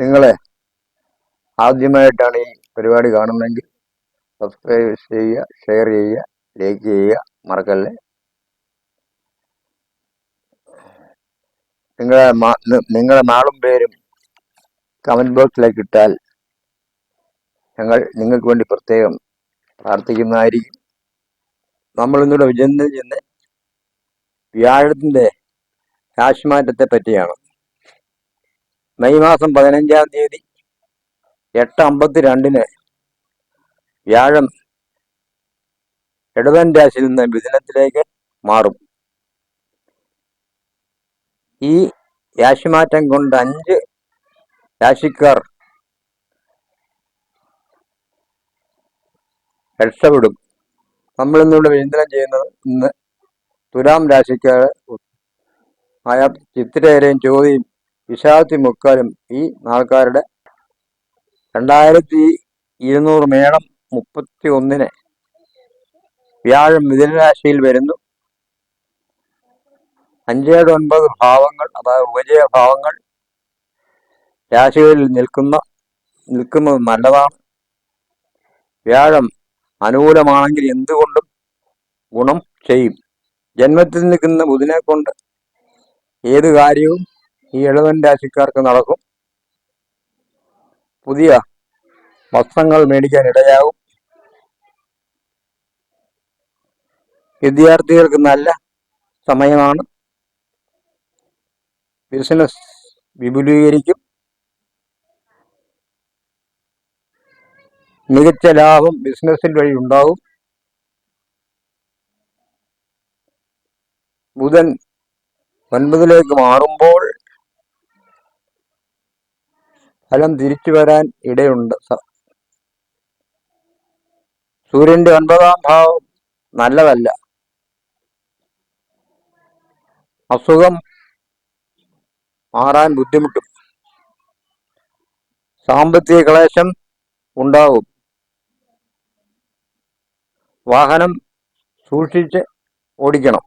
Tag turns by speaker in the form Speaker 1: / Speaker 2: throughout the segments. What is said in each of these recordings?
Speaker 1: നിങ്ങൾ ആദ്യമായിട്ടാണ് ഈ പരിപാടി കാണുന്നതെങ്കിൽ സബ്സ്ക്രൈബ് ചെയ്യുക ഷെയർ ചെയ്യുക ലൈക്ക് ചെയ്യുക മറക്കല്ലേ? നിങ്ങളെ നിങ്ങളെ നാളും പേരും കമന്റ് ബോക്സിലേക്ക് ഇട്ടാൽ ഞങ്ങൾ നിങ്ങൾക്ക് വേണ്ടി പ്രത്യേകം പ്രാർത്ഥിക്കുന്നതായിരിക്കും. നമ്മൾ വിജയം ചെന്ന് വ്യാഴത്തിന്റെ രാശിമാറ്റത്തെ പറ്റിയാണ്. മെയ് മാസം പതിനഞ്ചാം തീയതി എട്ട് അമ്പത്തി രണ്ടിന് വ്യാഴം ഇടതൻ രാശിയിൽ നിന്ന് മിഥുനത്തിലേക്ക് മാറും. ഈ രാശിമാറ്റം കൊണ്ട് അഞ്ച് രാശിക്കാർ രക്ഷപ്പെടും. നമ്മൾ ഇന്നിവിടെ വിചിന്തനം ചെയ്യുന്നത് ഇന്ന് തുലാം രാശിക്കാർ ആയ ചിത്തിരേരയും ചോതിയും വിശാഖത്തി മുക്കാലും ഈ നാൾക്കാരുടെ രണ്ടായിരത്തി ഇരുന്നൂറ് മേളം മുപ്പത്തി ഒന്നിന് വ്യാഴം മിഥുനരാശിയിൽ വരുന്നു. അഞ്ചേഴ് ഒൻപത് ഭാവങ്ങൾ അതായത് ഉപജയ ഭാവങ്ങൾ രാശികളിൽ നിൽക്കുന്ന നിൽക്കുന്നത് നല്ലതാണ്. വ്യാഴം അനുകൂലമാണെങ്കിൽ എന്തുകൊണ്ടും ഗുണം ചെയ്യും. ജന്മത്തിൽ നിൽക്കുന്ന ബുധനെ കൊണ്ട് ഏത് കാര്യവും ഈ ഇളവൻ രാശിക്കാർക്ക് നടക്കും. പുതിയ വസ്ത്രങ്ങൾ മേടിക്കാൻ ഇടയാകും. വിദ്യാർത്ഥികൾക്ക് നല്ല സമയമാണ്. ബിസിനസ് വിപുലീകരിക്കും. മികച്ച ലാഭം ബിസിനസ്സിൽ വഴി ഉണ്ടാകും. ബുധൻ ഒൻപതിലേക്ക് മാറുമ്പോൾ ഫലം തിരിച്ചു വരാൻ ഇടയുണ്ട്. സൂര്യന്റെ ഒൻപതാം ഭാവം നല്ലതല്ല. അസുഖം മാറാൻ ബുദ്ധിമുട്ടും. സാമ്പത്തിക ക്ലേശം ഉണ്ടാവും. വാഹനം സൂക്ഷിച്ച് ഓടിക്കണം.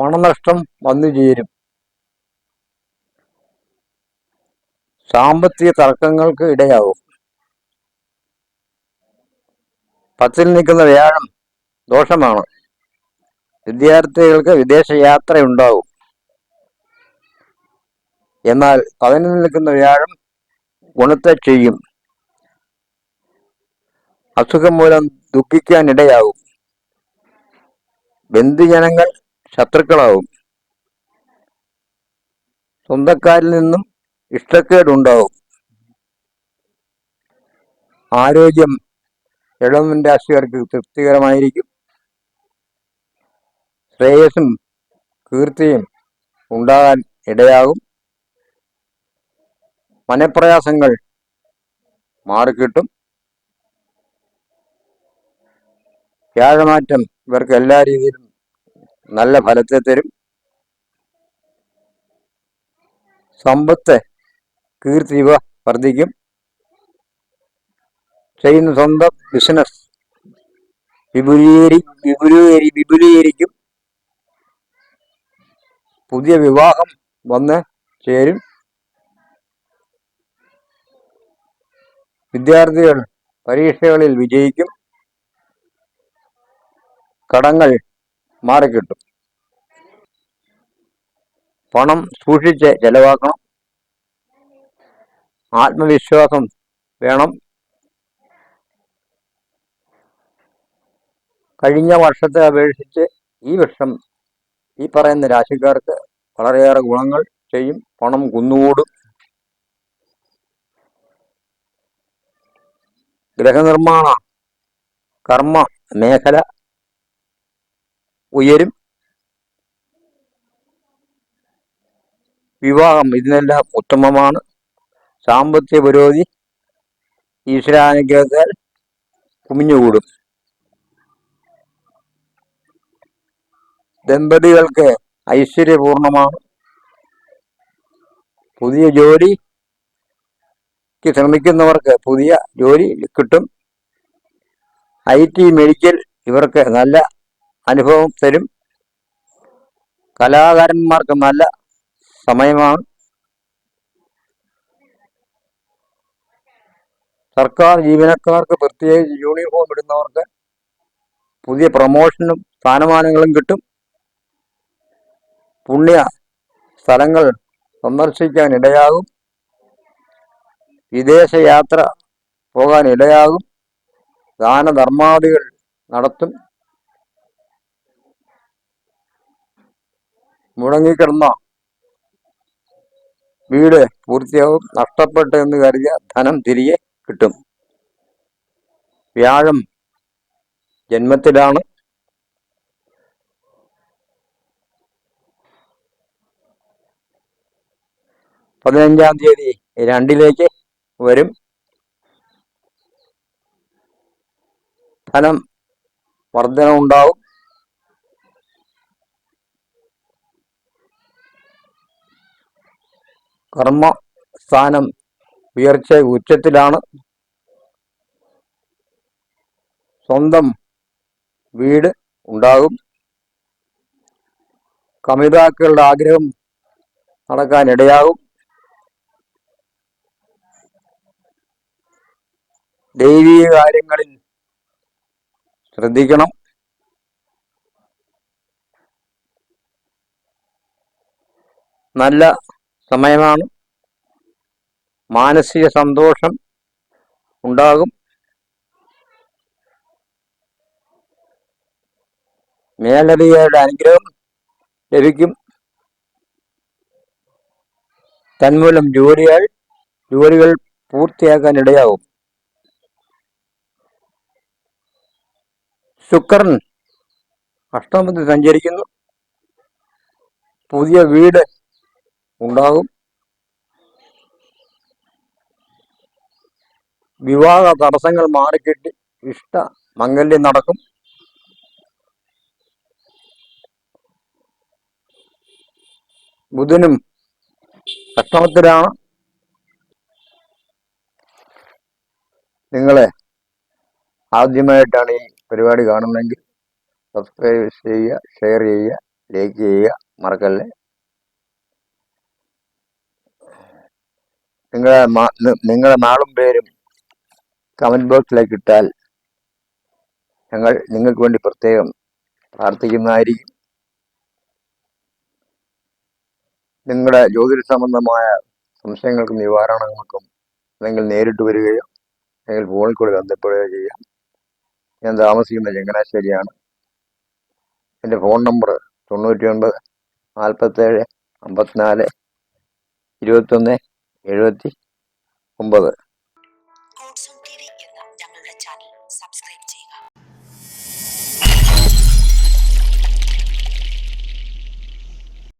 Speaker 1: പണനഷ്ടം വന്നു ചേരും. സാമ്പത്തിക തർക്കങ്ങൾക്ക് ഇടയാവും പത്തിൽ നിൽക്കുന്ന വ്യാഴം ദോഷമാണ്. വിദ്യാർത്ഥികൾക്ക് വിദേശ യാത്ര ഉണ്ടാവും എന്നാൽ പതിനൊന്ന് നിൽക്കുന്ന വ്യാഴം ഗുണത്തെ ചെയ്യും. അസുഖം മൂലം ദുഃഖിക്കാൻ ഇടയാകും. ബന്ധുജനങ്ങൾ ശത്രുക്കളാവും സ്വന്തക്കാരിൽ നിന്നും ഇഷ്ടക്കേടുണ്ടാവും. ആരോഗ്യം എളവും രാശിക്കാർക്ക് തൃപ്തികരമായിരിക്കും. ശ്രേയസും കീർത്തിയും ഉണ്ടാകാൻ ഇടയാകും. മനപ്രയാസങ്ങൾ മാറിക്കിട്ടും. വ്യാഴമാറ്റം ഇവർക്ക് എല്ലാ രീതിയിലും നല്ല ഫലത്തെ തരും. സമ്പത്ത് കീർത്തി ഇവ വർദ്ധിക്കും. ചെയ്യുന്ന സ്വന്തം ബിസിനസ് വിപുലീകരി വിപുലീകരി വിപുലീകരിക്കും പുതിയ വിവാഹം വന്ന് ചേരും. വിദ്യാർത്ഥികൾ പരീക്ഷകളിൽ വിജയിക്കും. കടങ്ങൾ മാറിക്കിട്ടും. പണം സൂക്ഷിച്ച് ചെലവാക്കണം. ആത്മവിശ്വാസം വേണം. കഴിഞ്ഞ വർഷത്തെ അപേക്ഷിച്ച് ഈ വർഷം ഈ പറയുന്ന രാശിക്കാർക്ക് വളരെയേറെ ഗുണങ്ങൾ ചെയ്യും. പണം കുന്നുകൂടും. ഗ്രഹനിർമ്മാണ കർമ്മ മേഖല ഉയരും. വിവാഹം ഇതിനെല്ലാം ഉത്തമമാണ്. സാമ്പത്തിക പുരോഗതി ഈശ്വരാനുഗ്രഹത്താൽ കുമിഞ്ഞുകൂടും. ദമ്പതികൾക്ക് ഐശ്വര്യപൂർണമാണ് പുതിയ ജോലിക്ക് ശ്രമിക്കുന്നവർക്ക് പുതിയ ജോലി കിട്ടും. ഐ ടി മെഡിക്കൽ ഇവർക്ക് നല്ല അനുഭവം തരും. കലാകാരന്മാർക്ക് നല്ല സമയമാണ്. സർക്കാർ ജീവനക്കാർക്ക് പ്രത്യേകിച്ച് യൂണിഫോം ഇടുന്നവർക്ക് പുതിയ പ്രൊമോഷനും സ്ഥാനമാനങ്ങളും കിട്ടും. പുണ്യ സ്ഥലങ്ങൾ സന്ദർശിക്കാൻ ഇടയാകും. വിദേശയാത്ര പോകാൻ ഇടയാകും. ദാനധർമാദികൾ നടത്തും. മുടങ്ങിക്കിടന്ന വീട് പൂർത്തിയാവും നഷ്ടപ്പെട്ടു എന്ന് കരുതിയ ധനം തിരികെ കിട്ടും. വ്യാഴം ജന്മത്തിലാണ്. പതിനഞ്ചാം തീയതി രണ്ടിലേക്ക് വരും. ധനം വർധന ഉണ്ടാവും. കർമ്മ സ്ഥാനം ഉയർച്ച ഉച്ചത്തിലാണ്. സ്വന്തം വീട് ഉണ്ടാകും. കമിതാക്കളുടെ ആഗ്രഹം നടക്കാനിടയാകും. ദൈവീക കാര്യങ്ങളിൽ ശ്രദ്ധിക്കണം. നല്ല സമയമാണ്. മാനസിക സന്തോഷം ഉണ്ടാകും. മേലടിയുടെ അനുഗ്രഹം ലഭിക്കും. തന്മൂലം ജോലികൾ ജോലികൾ പൂർത്തിയാക്കാൻ ഇടയാകും. ശുക്രൻ അഷ്ടമത്തിൽ സഞ്ചരിക്കുന്നു. പുതിയ വീട് ഉണ്ടാകും. വിവാഹ തടസ്സങ്ങൾ മാറിക്കിട്ടി ഇഷ്ട മംഗല്യം നടക്കും. ബുധനും അഷ്ടമത്തിലാണ്. നിങ്ങളെ ആദ്യമായിട്ടാണ് ഈ പരിപാടി കാണുന്നതെങ്കിൽ സബ്സ്ക്രൈബ് ചെയ്യുക ഷെയർ ചെയ്യുക ലൈക്ക് ചെയ്യുക മറക്കല്ലേ? നിങ്ങളെ നിങ്ങളെ നാളും പേരും കമന്റ് ബോക്സിലേക്ക് ഇട്ടാൽ ഞങ്ങൾ നിങ്ങൾക്ക് വേണ്ടി പ്രത്യേകം പ്രാർത്ഥിക്കുന്നതായിരിക്കും. നിങ്ങളുടെ ജ്യോതിഷ സംബന്ധമായ സംശയങ്ങൾക്കും നിവാരണങ്ങൾക്കും അല്ലെങ്കിൽ നേരിട്ട് വരികയോ അല്ലെങ്കിൽ ഫോണിൽ കൂടെ ബന്ധപ്പെടുകയോ ചെയ്യാം. ഞാൻ താമസിക്കുന്ന ചങ്ങനാശ്ശേരിയാണ്. എന്റെ ഫോൺ നമ്പർ തൊണ്ണൂറ്റി ഒൻപത് നാൽപ്പത്തേഴ് അമ്പത്തിനാല് ഇരുപത്തൊന്ന് എഴുപത്തി ഒമ്പത്.